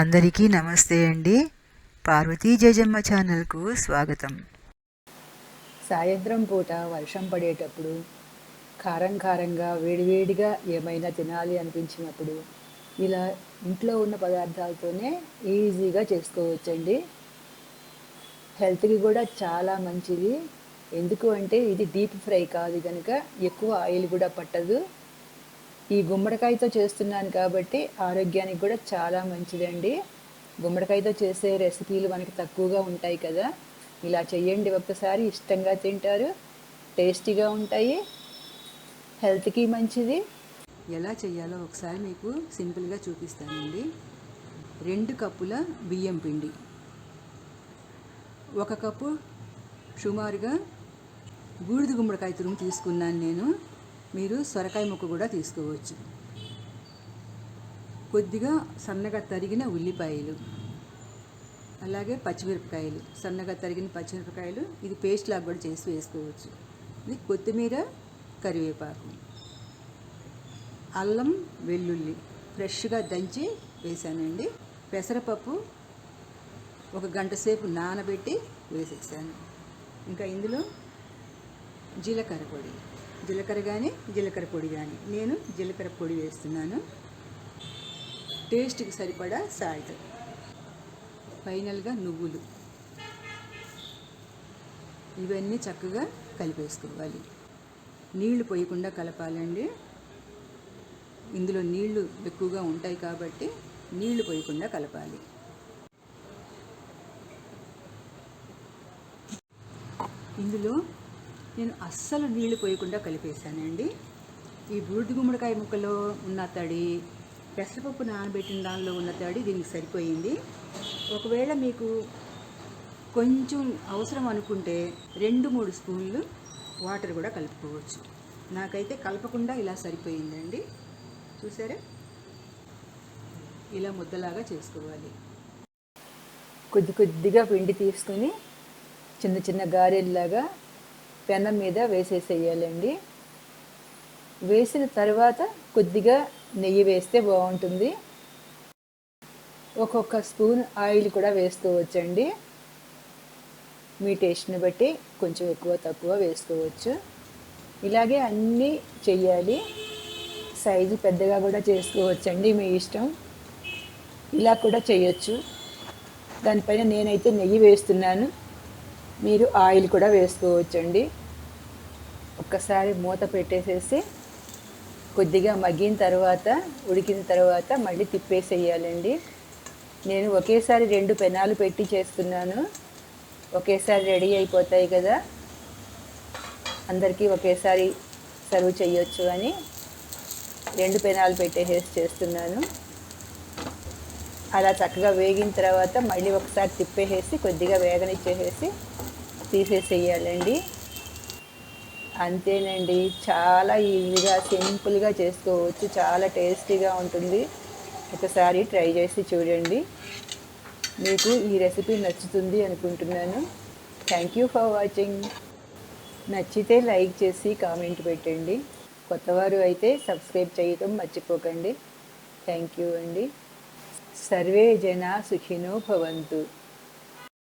అందరికీ నమస్తే అండి. పార్వతీ జయజమ్మ ఛానల్కు స్వాగతం. సాయంత్రం పూట వర్షం పడేటప్పుడు కారం కారంగా వేడివేడిగా ఏమైనా తినాలి అనిపించినప్పుడు ఇలా ఇంట్లో ఉన్న పదార్థాలతోనే ఈజీగా చేసుకోవచ్చండి. హెల్త్కి కూడా చాలా మంచిది. ఎందుకు అంటే ఇది డీప్ ఫ్రై కాదు కనుక ఎక్కువ ఆయిల్ కూడా పట్టదు. ఈ గుమ్మడికాయతో చేస్తున్నాను కాబట్టి ఆరోగ్యానికి కూడా చాలా మంచిదండి. గుమ్మడికాయతో చేసే రెసిపీలు మనకి తక్కువగా ఉంటాయి కదా. ఇలా చేయండి ఒక్కసారి ఇష్టంగా తింటారు టేస్టీగా ఉంటాయి హెల్త్కి మంచిది. ఎలా చేయాలో ఒకసారి మీకు సింపుల్గా చూపిస్తానండి. రెండు కప్పుల బియ్యం పిండి ఒక కప్పు సుమారుగా బూడిద గుమ్మడికాయ తురుము తీసుకున్నాను నేను. మీరు సొరకాయ ముక్క కూడా తీసుకోవచ్చు. కొద్దిగా సన్నగా తరిగిన ఉల్లిపాయలు అలాగే పచ్చిమిరపకాయలు సన్నగా తరిగిన పచ్చిమిరపకాయలు ఇది పేస్ట్ లాగా కూడా చేసి వేసుకోవచ్చు. ఇది కొత్తిమీర కరివేపాకు అల్లం వెల్లుల్లి ఫ్రెష్గా దంచి వేసానండి. పెసరపప్పు ఒక గంట సేపు నానబెట్టి వేసేసాను. ఇంకా ఇందులో జీలకర్ర పొడి. జీలకర్ర కానీ జీలకర్ర పొడి కానీ నేను జీలకర్ర పొడి వేస్తున్నాను. టేస్ట్కి సరిపడా సాల్ట్. ఫైనల్గా నువ్వులు. ఇవన్నీ చక్కగా కలిపేసుకోవాలి. నీళ్ళు పోయకుండా కలపాలండి. ఇందులో నీళ్ళు ఎక్కువగా ఉంటాయి కాబట్టి నీళ్ళు పోయకుండా కలపాలి. ఇందులో నేను అస్సలు నీళ్ళు పోయకుండా కలిపేశానండి. ఈ బూడిద గుమ్మడికాయ ముక్కలో ఉన్న తడి పెసరపప్పు నానబెట్టిన దానిలో ఉన్న తడి దీనికి సరిపోయింది. ఒకవేళ మీకు కొంచెం అవసరం అనుకుంటే రెండు మూడు స్పూన్లు వాటర్ కూడా కలుపుకోవచ్చు. నాకైతే కలపకుండా ఇలా సరిపోయిందండి. చూసారా? ఇలా ముద్దలాగా చేసుకోవాలి. కొద్ది కొద్దిగా పిండి తీసుకుని చిన్న చిన్న గారెల్లాగా పెనం మీద వేసేసేయాలండి. వేసిన తర్వాత కొద్దిగా నెయ్యి వేస్తే బాగుంటుంది. ఒక్కొక్క స్పూన్ ఆయిల్ కూడా వేసుకోవచ్చండి మీ టేస్ట్ని బట్టి కొంచెం ఎక్కువ తక్కువ వేసుకోవచ్చు. ఇలాగే అన్నీ చెయ్యాలి. సైజు పెద్దగా కూడా చేసుకోవచ్చండి మీ ఇష్టం. ఇలా కూడా చేయొచ్చు దానిపైన నేనైతే నెయ్యి వేస్తున్నాను. మీరు ఆయిల్ కూడా వేసుకోవచ్చండి. ఒక్కసారి మూత పెట్టేసేసి కొద్దిగా మగ్గిన తర్వాత ఉడికిన తర్వాత మళ్ళీ తిప్పేసేయాలండి. నేను ఒకేసారి రెండు పెనాలు పెట్టి చేస్తున్నాను. ఒకేసారి రెడీ అయిపోతాయి కదా. అందరికీ ఒకేసారి సర్వ్ చేయొచ్చు అని రెండు పెనాలు పెట్టేసేసి చేస్తున్నాను. అలా చక్కగా వేగిన తర్వాత మళ్ళీ ఒకసారి తిప్పేసేసి కొద్దిగా వేగనిచ్చేసేసి తీసేసేయాలండి. అంతేనండి చాలా ఈజీగా సింపుల్గా చేసుకోవచ్చు. చాలా టేస్టీగా ఉంటుంది. ఒకసారి ట్రై చేసి చూడండి. మీకు ఈ రెసిపీ నచ్చుతుంది అనుకుంటున్నాను. Thank you for watching. నచ్చితే లైక్ చేసి కామెంట్ పెట్టండి. కొత్తవారు అయితే సబ్స్క్రైబ్ చేయటం మర్చిపోకండి. థ్యాంక్ యూ అండి. సర్వే జన సుఖినో భవంతు.